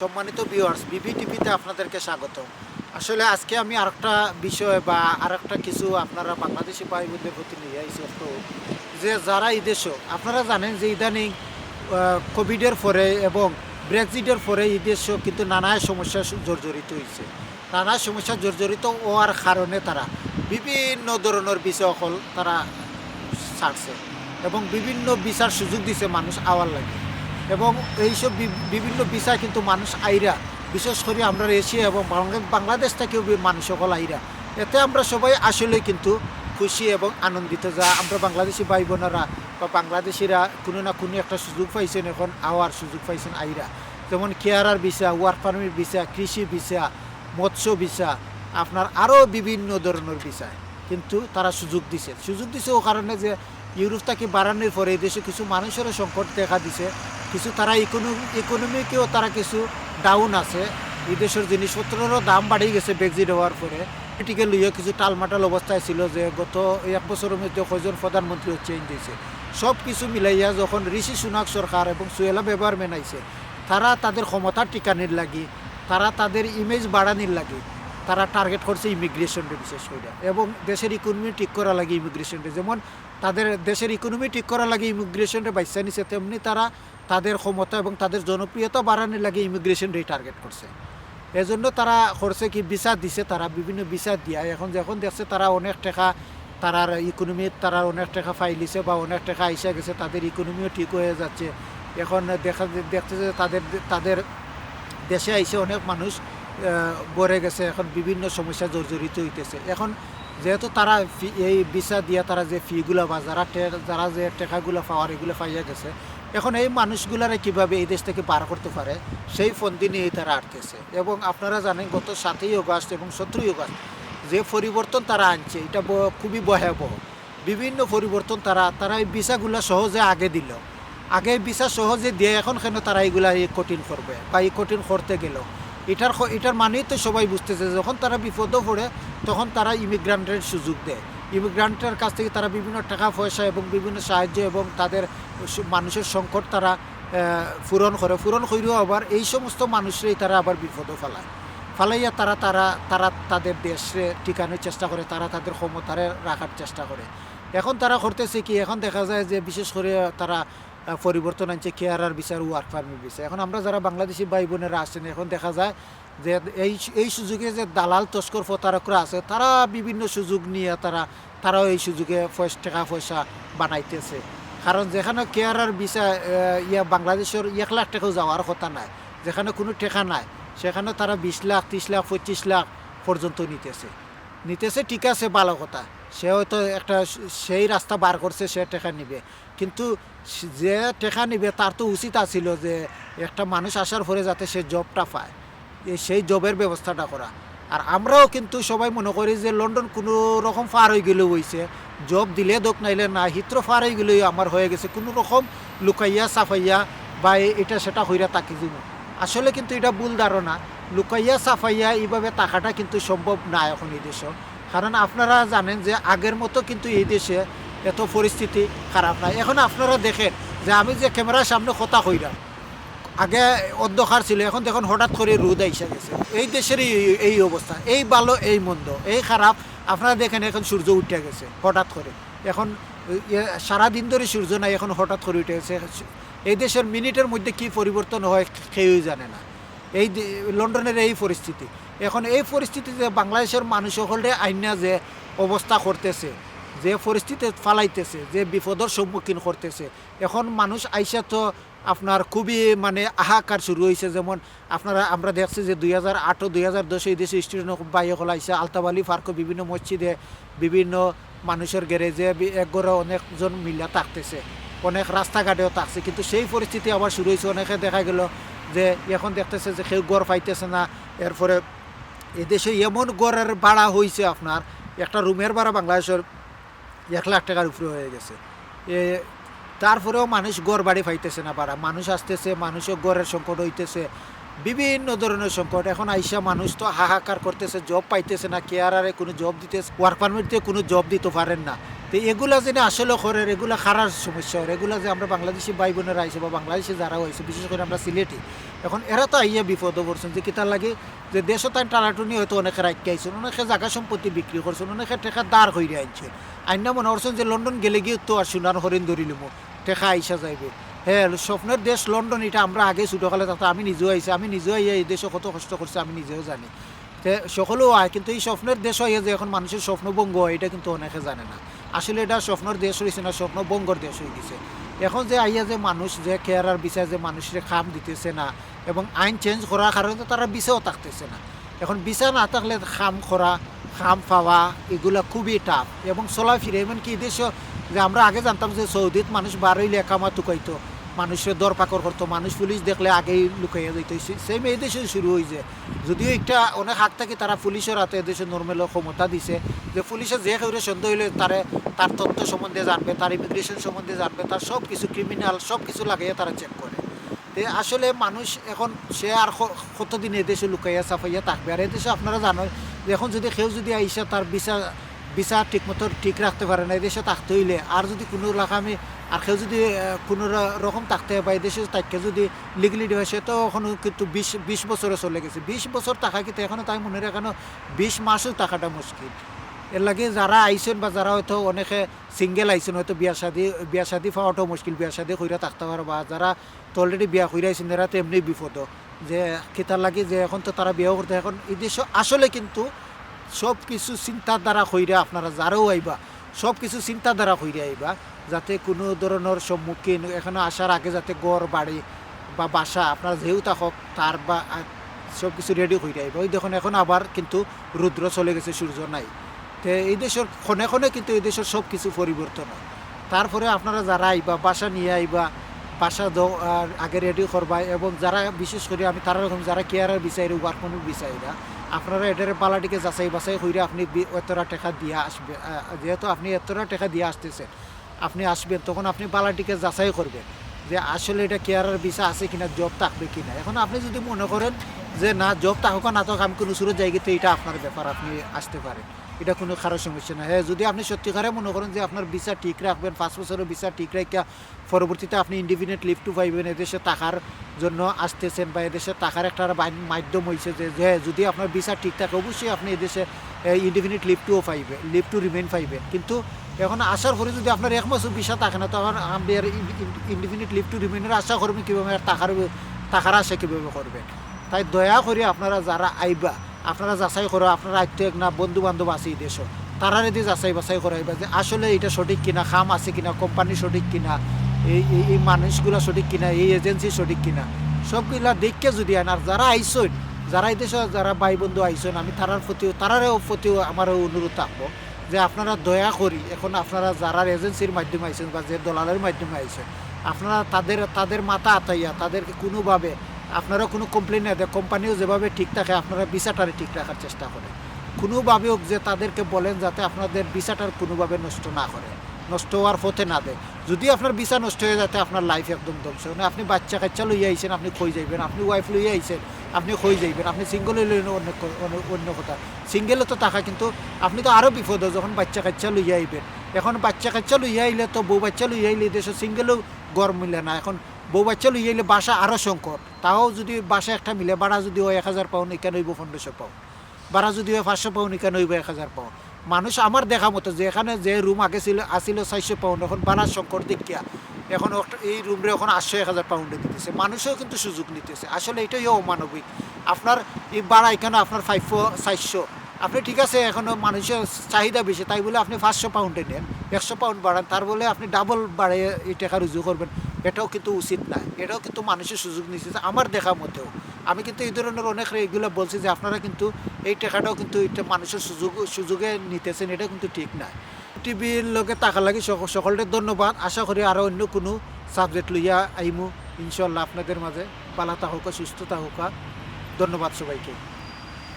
সম্মানিত ভিউয়ার্স বিবি টিভিতে আপনাদেরকে স্বাগত আসলে আজকে আমি আরেকটা বিষয় বা আরেকটা কিছু আপনারা বাংলাদেশি ভাই বোনদের প্রতি নিয়ে আইসি তো যে যারা এই আপনারা জানেন যে ইদানিং কোভিডের পরে এবং ব্রেক্সিটের পরে এই কিন্তু নানা সমস্যা জর্জরিত হয়েছে নানা সমস্যা জর্জরিত হওয়ার কারণে তারা বিভিন্ন ধরনের বিষয় সকল তারা ছাড়ছে এবং বিভিন্ন বিচার সুযোগ দিছে মানুষ আওয়ার লাগে। এবং এইসব বিভিন্ন বিষয় কিন্তু মানুষ আইরা, বিশেষ করে আমরা এশিয়া এবং বাংলাদেশ থেকেও মানুষ সকল আইরা। এতে আমরা সবাই আসলে কিন্তু খুশি এবং আনন্দিত যা আমরা বাংলাদেশি ভাই বোনেরা বা বাংলাদেশিরা কোনো না কোনো একটা সুযোগ পাইছেন এখন, আওয়ার সুযোগ পাইছেন আইরা। যেমন carer visa, work permit visa, কৃষি ভিসা, মৎস্য ভিসা, আপনার আরও বিভিন্ন ধরনের বিষয় কিন্তু তারা সুযোগ দিছে। সুযোগ দিছে ও কারণে যে ইউরোপ থেকে বাড়ানোর পরে দেশে কিছু মানুষেরও সংকট দেখা দিছে। কিছু তারা ইকোনমি ইকোনমিকেও তারা কিছু ডাউন আছে। এই দেশের জিনিসপত্রেরও দাম বাড়িয়ে গেছে ব্রেক্সিট হওয়ার পরে এটিকে লইয়া কিছু টালমাটাল অবস্থায় ছিল যে গত এক বছরের মধ্যে কয়জন প্রধানমন্ত্রীও চেঞ্জ হয়েছে সব কিছু মিলাইয়া যখন ঋষি সুনাক সরকার এবং সুয়েলা ব্যবহার মেনাইছে, তারা তাদের ক্ষমতা টিকানির লাগি, তারা তাদের ইমেজ বাড়ানির লাগি। তারা টার্গেট করছে ইমিগ্রেশনকে বিশেষ করে। এবং দেশের ইকোনমি ঠিক করা লাগে ইমিগ্রেশনকে যেমন তাদের দেশের ইকোনমি ঠিক করা লাগে ইমিগ্রেশনকে বাইসা নিছে, তেমনি তারা তাদের ক্ষমতা এবং তাদের জনপ্রিয়তা বাড়ানোর লাগে ইমিগ্রেশনটাই টার্গেট করছে। এজন্য তারা করছে কি বিচার দিছে তারা, বিভিন্ন বিচার দিয়া। এখন যখন দেখছে তারা অনেক টাকা তারার ইকোনমি তারা অনেক টাকা ফাইলিছে বা অনেক টাকা আইসা গেছে, তাদের ইকোনমিও ঠিক হয়ে যাচ্ছে। এখন দেখা, দেখতেছে তাদের তাদের দেশে আইসে অনেক মানুষ গড়ে গেছে, এখন বিভিন্ন সমস্যা জর্জরিত হইতেছে। এখন যেহেতু তারা এই ভিসা দিয়া তারা যে ফিগুলা বা যারা যারা যে টাকাগুলো পাওয়ার এগুলো পাইয়া গেছে, এখন এই মানুষগুলারে কীভাবে এই দেশ থেকে পার করতে পারে, সেই ফন্দি নিয়েই তারা আটকেছে এবং আপনারা জানেন, গত সাতই অগাস্ট এবং সতেরোই অগাস্ট যে পরিবর্তন তারা আনছে, এটা খুবই ভয়াবহ। বিভিন্ন পরিবর্তন তারা তারা এই ভিসাগুলো সহজে আগে দিল। আগে ভিসা সহজে দিয়ে এখন কেন তারা এইগুলা এই কঠিন করবে বা এই কঠিন করতে গেল? এটার এটার মানেই তো সবাই বুঝতেছে, যখন তারা বিপদে পড়ে, তখন তারা ইমিগ্রান্টের সুযোগ দেয়। ইমিগ্রান্টের কাছ থেকে তারা বিভিন্ন টাকা, পয়সা এবং বিভিন্ন সাহায্য এবং তাদের মানুষের সংকট তারা পূরণ করে। পূরণ করেও আবার এই সমস্ত মানুষরাই তারা আবার বিপদে ফেলায়। ফালাইয়া তারা তারা তারা তাদের দেশে টিকানোর চেষ্টা করে, তারা তাদের ক্ষমতারে রাখার চেষ্টা করে। এখন তারা করতেছে কি? এখন দেখা যায় যে বিশেষ করে তারা পরিবর্তন আনছে কেয়ারার বিচার ওয়ার্ক পারমিট বিচার এখন আমরা যারা বাংলাদেশি ভাই বোনেরা আছেন, এখন দেখা যায় যে এই এই সুযোগে যে দালাল তস্কর প্রতারকরা আছে, তারা বিভিন্ন সুযোগ নিয়ে তারা, তারাও এই সুযোগে টাকা, পয়সা বানাইতেছে। কারণ যেখানে কেয়ারার বিচার ইয়া বাংলাদেশের এক লাখ টাকাও যাওয়ার কথা নাই। যেখানে কোনো টেকা নাই, সেখানে তারা বিশ লাখ, ত্রিশ লাখ, পঁচিশ লাখ পর্যন্ত নিতেছে। নিতেছে, ঠিক আছে, ভালো কথা। সে হয়তো একটা সেই রাস্তা বার করছে, সে টাকা নিবে। কিন্তু যে টাকা নিবে, তার তো উচিত আছিল যে একটা মানুষ আসার পরে যাতে সে জবটা পায়। সেই জবের ব্যবস্থাটা করা। আর আমরাও কিন্তু সবাই মনে করি যে লন্ডন কোনো রকম পার হয়ে গেলেও হয়েছে জব দিলে দোক নাইলে না, হিত্র পার হয়ে গেলেও আমার হয়ে গেছে। কোনো রকম লুকাইয়া, সাফাইয়া বা এটা সেটা হইরা তাকি দিব। আসলে কিন্তু এটা ভুল ধারণা। লুকাইয়া, সাফাইয়া এইভাবে টাকাটা কিন্তু সম্ভব না এখন এই দেশে। কারণ আপনারা জানেন যে আগের মতো কিন্তু এই দেশে এত পরিস্থিতি খারাপ নাই। এখন আপনারা দেখেন যে আমি যে ক্যামেরার সামনে কথা কইরাম আগে অন্ধকার ছিল, এখন দেখুন হঠাৎ করে রোদ আইসা গেছে। এই দেশের এই- অবস্থা, এই ভালো, এই মন্দ, এই খারাপ। আপনারা দেখেন এখন সূর্য উঠে গেছে, হঠাৎ করে। এখন সারাদিন ধরে সূর্য নাই, এখন হঠাৎ করে উঠে গেছে। এই দেশের মিনিটের মধ্যে কি পরিবর্তন হয় কেউই জানে না। এই লন্ডনের এই পরিস্থিতি। এখন এই পরিস্থিতিতে বাংলাদেশের মানুষ সকলে আইনা যে অবস্থা করতেছে যে পরিস্থিতি ফালাইতেছে, যে বিপদের সম্মুখীন করতেছে, এখন মানুষ আইসা তো আপনার খুবই মানে আহাকার শুরু হয়েছে যেমন আপনারা, আমরা দেখছি যে দুই হাজার আটও দুই হাজার দশে দেশে স্টুডেন্ট বাইরে হল আইসা আলতাবালি, ফার্কো, বিভিন্ন মসজিদে বিভিন্ন মানুষের গ্যারেজে বি- এক ঘরে অনেকজন মিলা থাকতেছে, অনেক রাস্তাঘাটেও থাকছে। কিন্তু সেই পরিস্থিতি আবার শুরু হয়েছে অনেকে দেখা গেল যে এখন দেখতেছে যে কেউ গড় পাইতেছে না। এরপরে এদেশে এমন গড়ের ভাড়া হয়েছে আপনার, একটা রুমের ভাড়া বাংলাদেশের এক লাখ টাকার উপরে হয়ে গেছে। এ, তারপরেও মানুষ গড় বাড়ি পাইতেছে না পারা মানুষ আসতেছে, মানুষও গড়ের সংকট হইতেছে, বিভিন্ন ধরনের সংকট। এখন আইসা মানুষ তো হাহাকার করতেছে জব পাইতেছে না কেয়ারারে কোনো জব দিতে ওয়ার্ক দিয়ে কোনো জব দিতে পারেন না। তো এগুলা যে আসলে করে, এগুলা খারাপ সমস্যা। হয় এগুলা যে আমরা বাংলাদেশি ভাই বোনেরা আইছে বা বাংলাদেশে যারা হয়েছে, বিশেষ করে আমরা সিলেটি, এখন এরা তো আইয়া বিপদ পড়ছেন। যে কিতার লাগে যে দেশও তাই টানাটুনি হয়তো অনেকে রাখতে আইছেন, অনেকে জায়গা সম্পত্তি বিক্রি করছেন, অনেকে টেকা দাঁড় হইরে আনছেন আইনা মনে করছেন যে লন্ডন গেলে গিয়ে তো আর সোনার হরিণ ধরিলিমু টেকা আইসা যাইবে। হ্যাঁ স্বপ্নের দেশ লন্ডন, এটা আমরা আগে ছোটোকালে তাতে আমি নিজেও আইসি আমি নিজেও আইয়া এই দেশে কত কষ্ট করছি, আমি নিজেও জানি। সকলেও হয় কিন্তু এই স্বপ্নের দেশ হয়ে যে এখন মানুষের স্বপ্নভঙ্গ হয়, এটা কিন্তু অনেকে জানে না। আসলে এটা স্বপ্নের দেশ হয়েছে না স্বপ্নভঙ্গর দেশ হয়ে গেছে। এখন যে আইয়া যে মানুষ যে কেয়ারার বিচার যে মানুষের খাম দিতেছে না, এবং আইন চেঞ্জ করার কারণে তারা বিচাও থাকতেছে না। এখন বিচা না থাকলে খাম করা খাম পাওয়া এগুলা খুবই টাফ এবং চলা ফিরে এমনকি দেশে যে আমরা আগে জানতাম যে সৌদিত মানুষ বার হইলে একামা টুকাইতো মানুষের দরপাকর করতো। মানুষ পুলিশ দেখলে আগেই লুকাইয়া যাইতো সেম এই দেশে শুরু হয়েছে যদিও একটা অনেক হাত থাকে, তারা পুলিশের হাতে দেশে নর্মেল ক্ষমতা দিছে। যে পুলিশে যে কেউ সন্দেহ হইলে তারে তার তথ্য সম্বন্ধে জানবে, তার ইমিগ্রেশন সম্বন্ধে জানবে, তার সব কিছু ক্রিমিনাল সব কিছু লাগাইয়া তারা চেক করে। আসলে মানুষ এখন সে আর কতদিন এদেশে লুকাইয়া সাফাইয়া থাকবে? আর এদেশে আপনারা জানো যে এখন যদি কেউ যদি আইসা তার বিচা বিচার ঠিক মতো ঠিক রাখতে পারে না এদেশে থাকতে হইলে, আর যদি কোনো লাগামে আর কেউ যদি কোনো রকম থাকতে বা এদেশে তাকে যদি লিগলিটি হয় সে তো এখনও কিন্তু বিশ বিশ বছরে চলে গেছে। বিশ বছর টাকা কিন্তু এখনও তাই মনে রাখানো বিশ মাসও টাকাটা মুশকিল। এর লাগে যারা আইসেন বা যারা হয়তো অনেকে সিঙ্গেল আইসেন হয়তো বিয়া শাদি বিয়া শাদি পাওয়াটাও মুশকিল, বিয়া শাদি কইরা থাকতে পারে বা যারা তো অলরেডি বিয়া কইরা আইসেন এরা তো এমনি বিপদ যে কিতার লাগে যে এখন তো তারা বিয়াও করতে, এখন এই দেশ আসলে কিন্তু সব কিছু চিন্তার দ্বারা কইরা আপনারা যারাও আইবা সব কিছু চিন্তার দ্বারা কইরা আইবা, যাতে কোনো ধরনের সম্মুখীন, এখানে আসার আগে যাতে গড় বাড়ি বা বাসা আপনারা যেহেতু থাকক, তার বা সব কিছু রেডি হয়ে আইবা। ওই দেখুন, এখন আবার কিন্তু রুদ্র চলে গেছে, সূর্য নাই। তে এই দেশের ক্ষণে ক্ষণে কিন্তু এই দেশের সব কিছু পরিবর্তন হয়। তারপরে আপনারা যারা আইবা, বাসা নিয়ে আইবা, বাসা আগে রেডি করবা, এবং যারা, বিশেষ করে আমি তারা রকম যারা কেয়ারের বিচারি ওয়ার্ক কোনো বিচারিরা আপনারা এটার পালাটিকে যাচাই বাছাই করে আপনি এতটা টাকা দিয়ে আসবে যেহেতু আপনি এতটা টাকা দিয়ে আসতেছেন আপনি আসবেন, তখন আপনি পালাটিকে যাচাই করবেন যে আসলে এটা কেয়ারের ভিসা আছে কিনা জব থাকবে কিনা। এখন আপনি যদি মনে করেন যে না জব থাকুক না থাকুক, আমি কোনো সুরত জায়গাতে এটা আপনার ব্যাপার, আপনি আসতে পারেন। এটা কোনো খারাপ সমস্যা না। হ্যাঁ যদি আপনি সত্যিকারে মনে করেন যে আপনার ভিসা ঠিক রাখবেন, পাঁচ বছরের ভিসা ঠিক রাখিয়া পরবর্তীতে আপনি ইন্ডিপেন্ডেন্ট লিভ টু পাইবেন এদেশে টাকার জন্য আসতেছেন বা এদেশে টাকার একটা মাধ্যম হয়েছে যে যে যদি আপনার ভিসা ঠিক থাকে, অবশ্যই আপনি এদেশে ইন্ডিপেন্ডেন্ট লিভ টুও পাইবে লিভ টু রিমেন পাইবেন কিন্তু এখন আসার পরে যদি আপনার এক মাসও ভিসা থাকে না, তখন আপনি আর ইন্ডিপেন্ডেন্ট লিভ টু রিমেনের আশা করবেন কীভাবে আর টাকার টাকার আশা কীভাবে করবেন। তাই দয়া করে আপনারা যারা আইবা, আপনারা যাচাই করো, আপনারা আত্মীয় না বন্ধু বান্ধব আছে এই দেশও তারা যদি যাচাই বাছাই করাইবা যে আসলে এটা সঠিক কিনা, খাম আছে কিনা কোম্পানি সঠিক কিনা এই, এই- মানুষগুলা সঠিক কিনা, এই এজেন্সি সঠিক কিনা, সবগুলা দেখকে যদি আন, আর যারা আইসন, যারা এই দেশে, যারা ভাই বন্ধু আইসন, আমি তারার প্রতিও, তারারও প্রতিও আমার অনুরোধ থাকব যে আপনারা দয়া করি, এখন আপনারা যারা এজেন্সির মাধ্যমে আইসেন বা যে দলালের মাধ্যমে আইসেন, আপনারা তাদের তাদের মাথা আতাইয়া, তাদেরকে কোনোভাবে, আপনারা কোনো কমপ্লেন না দেয় কোম্পানিও যেভাবে ঠিক থাকে, আপনারা ভিসাটারে ঠিক রাখার চেষ্টা করেন। কোনোভাবে হোক যে তাদেরকে বলেন যাতে আপনাদের ভিসাটার কোনোভাবে নষ্ট না করে। নষ্ট হওয়ার পথে না দেয়। যদি আপনার ভিসা নষ্ট হয়ে যাতে আপনার লাইফ একদম ধ্বংস। মানে আপনি বাচ্চা কাচ্চা লইয়া আইছেন, আপনি খই যাইবেন আপনি ওয়াইফ লইয়া আইছেন, আপনি খই যাইবেন আপনি সিঙ্গল হইলে অন্য অন্য- কথা। সিঙ্গেলে তো টাকা কিন্তু আপনি তো আরও বিপদ যখন বাচ্চা কাচ্চা লইয়া আইবেন। এখন বাচ্চা কাচ্চা লইয়া আইলে তো বউ বাচ্চা লইয়া আইলে দেশে সিঙ্গেলও গড় মিলে না। এখন বউ বাচ্চা লইয়া আইলে বাসা আরও সংকট। তাও যদি বাসা একটা মিলে, ভাড়া যদি হয় এক হাজার পাউন্ড, এখানে হইব পনেরোশো পাউন্ড। ভাড়া যদি হয় পাঁচশো পাউন্ড, এখানে হইব এক হাজার পাউন্ড। মানুষ আমার দেখা মতো যে এখানে যে রুম আগে ছিল, আসিল চারশো পাউন্ড এখন ভাড়ার শঙ্কর দেখিয়া এখন এই রুমরে এখন আটশো এক হাজার পাউন্ডে দিতেছে। মানুষও কিন্তু সুযোগ নিতেছে। আসলে এটাই অমানবিক। আপনার এই ভাড়া এখানে আপনার ফাইভ চারশো আপনি ঠিক আছে, এখনও মানুষের চাহিদা বেশি, তাই বলে আপনি পাঁচশো পাউন্ডে নেন। একশো পাউন্ড বাড়ান, তার বলে আপনি ডাবল বাড়িয়ে এই টাকা রুজু করবেন। এটাও কিন্তু উচিত না। এটাও কিন্তু মানুষের সুযোগ নিচ্ছে আমার দেখা মতেও। আমি কিন্তু এই ধরনের অনেক এগুলো বলছি যে আপনারা কিন্তু এই টাকাটাও কিন্তু এটা মানুষের সুযোগ, সুযোগে নিতেছেন, এটা কিন্তু ঠিক না। টিভির লগে টাকা লাগে সক- সকলকে ধন্যবাদ। আশা করি আরও অন্য কোনো সাবজেক্ট লইয়া আইমু। ইনশাল্লাহ আপনাদের মাঝে। পালা থাকুকা, সুস্থ থাকুকা। ধন্যবাদ সবাইকে।